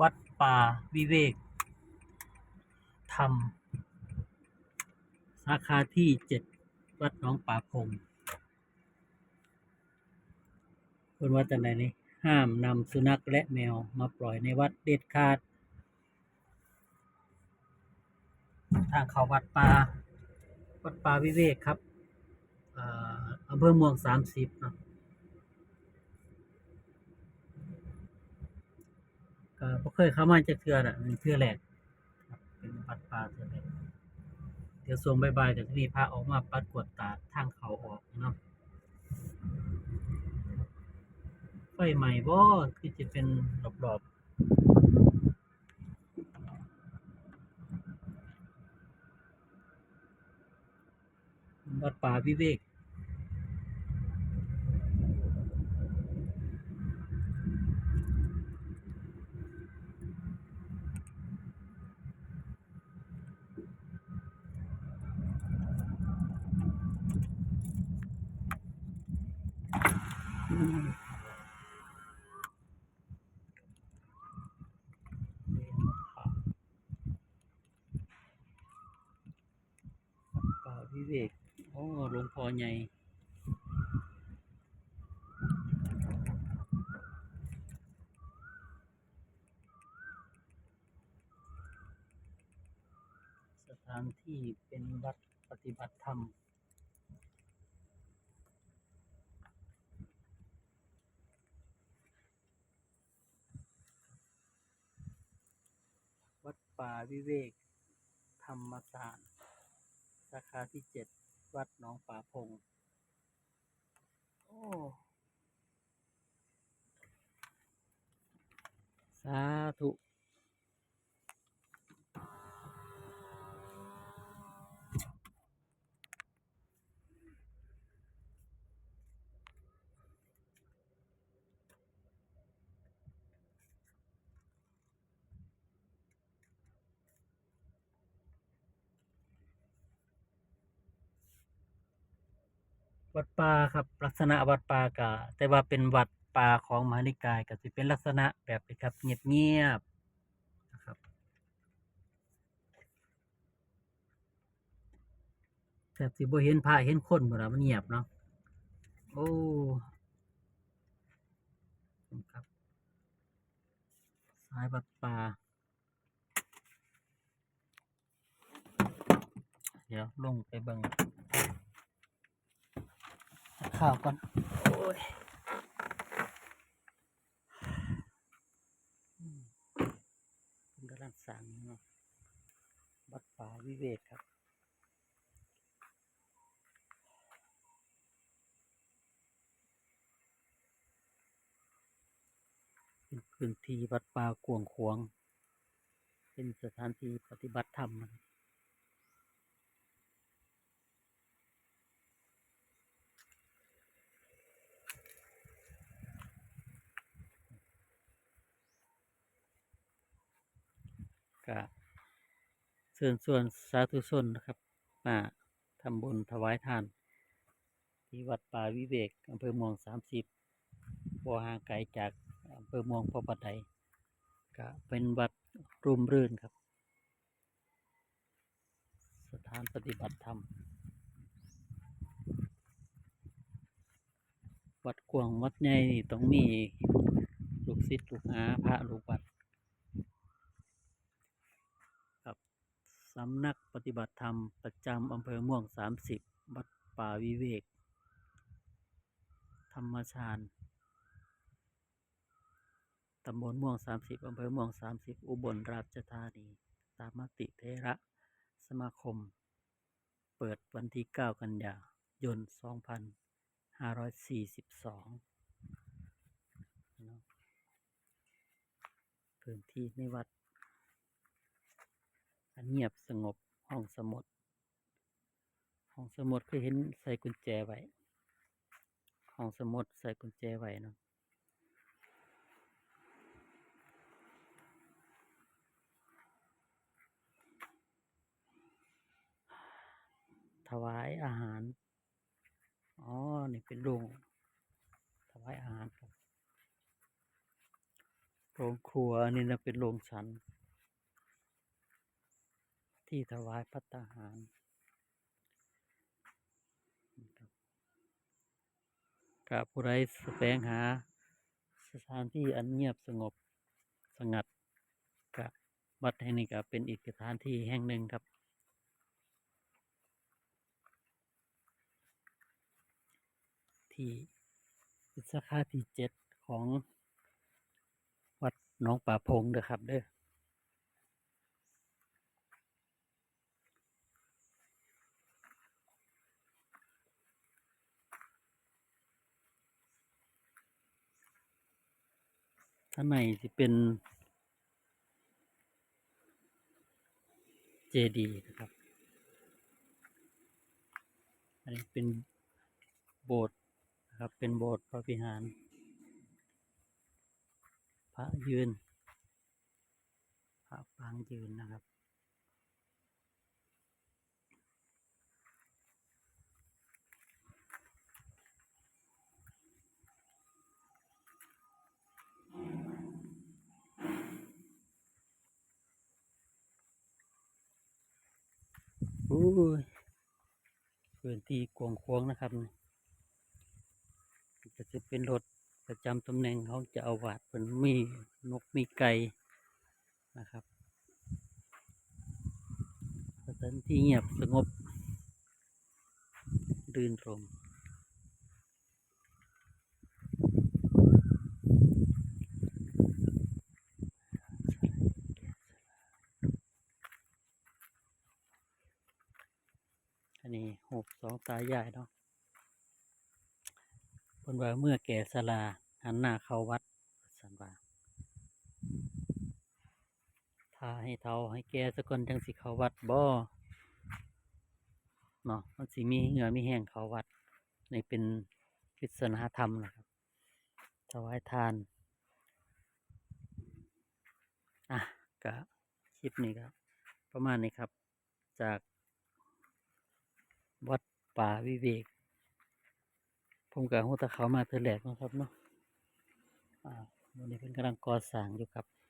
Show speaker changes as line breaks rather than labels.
วัดป่าวิเวกธรรม สาขาที่เจ็ดวัดหนองป่าพงคนว่าแต่ไหนนี่ห้ามนำสุนัขและแมวมาปล่อยในวัดเด็ดขาด ทางเขาวัดป่าวัดป่าวิเวกครับอำเภอเมืองสามสิบเนาะ ก็บ่เคยเข้ามาจากเทือน่ะเป็นเทือแรกครับเป็นวัดป่าเทือแรกเดี๋ยวส่วงบ่ายๆเดี๋ยวจะมีพระออกมาปัดกวดตาทางเขาออกเนาะไฟใหม่บ่คือจะเป็นรอบๆวัดป่าวิเวก ป่าวิเวกโอ้หลวงพ่อใหญ่สถานที่เป็นวัดปฏิบัติธรรม ป่าวิเวก ธรรมสารสาขาที่เจ็ดวัดหนองป่าพง โอ้สาธุ วัดป่าครับลักษณะวัดป่ากะแต่ว่าเป็นวัดป่าของมหานิกายก็สิเป็นลักษณะแบบนี้ครับเงียบๆนะครับแต่สิบ่เห็นพระเห็นคนบ่ล่ะมันเงียบเนาะโอ้ครับสายวัดป่าเดี๋ยวลงไปเบิ่ง ข่าวก่อนโอ้ยอืมเพิ่นกำลังสร้างเนาะวัดป่าวิเวกครับเป็นพื้นที่วัดป่ากวางขวางเป็นสถานที่ปฏิบัติธรรมนะครับ ก็เชิญส่วนสาธุชนนะครับมาทำบุญถวายทาน ที่วัดป่าวิเวกอำเภอเมืองสามสิบบ่ห่างไกลจากอำเภอเมืองพอปัตไทยก็เป็นวัดร่มรื่นครับ สถานปฏิบัติธรรม วัดกวางวัดใหญ่ต้องมีลูกศิษย์ลูกหาพระลูกวัด ครับ สำนักปฏิบัติธรรมประจำอำเภอม่วงสามสิบวัดป่าวิเวก ธรรมชาญตำบลม่วงสามสิบอำเภอม่วงสามสิบอุบลราชธานี ตามมติเทระสมาคม เปิดวันที่ 9 กันยายน 2542เนาะพื้นที่ในวัด เงียบสงบห้องสมุด ห้องสมุดคือเห็นใส่กุญแจไว้ ห้องสมุดใส่กุญแจไว้เนาะถวายอาหาร อ๋อ นี่เป็นโรงถวายอาหารครับโรงครัวอันนี้นะเป็นโรงฉัน ที่ถวายพัตตาหารนะครับกับผู้ใดแสวงหา สถานที่อันเงียบสงบสงัดกับวัดแห่งนี้ก็เป็นอีกสถานที่แห่งหนึ่งครับ ที่สาขาที่เจ็ดของวัดน้องป่าพงเด้อครับเด้อ ข้างในจะเป็น เจดีนะครับ อันนี้เป็นโบสถ์นะครับ เป็นโบสถ์พระวิหาร พระยืน พระปางยืนนะครับ อ้ยพื้นที่กวางควางนะครับจะจะเป็นรถประจำตำแหน่งเขาจะเอาวาดเป็นมีนกมีไก่นะครับสถานที่เงียบสงบ รื่นรมย์อันนี้ หกสองตายายเนาะเพิ่นว่าเมื่อแก่สลาหันหน้าเข้าวัดสันว่าถ้าให้เท่าให้แก่สก่อนจังสิเข้าวัดบ่เนาะมันสิมีเหงื่อมีแห้งเข้าวัดนี่เป็นปริศนาธรรมนะครับถวายทาน อะก็คลิปนี้ก็ประมาณนี้ครับจาก วัดป่าวิเวก ผมกับหัวตะเขามาเธอแหลกนะครับเนาะวันนี้เป็นกำลังก่อสร้างอยู่ครับ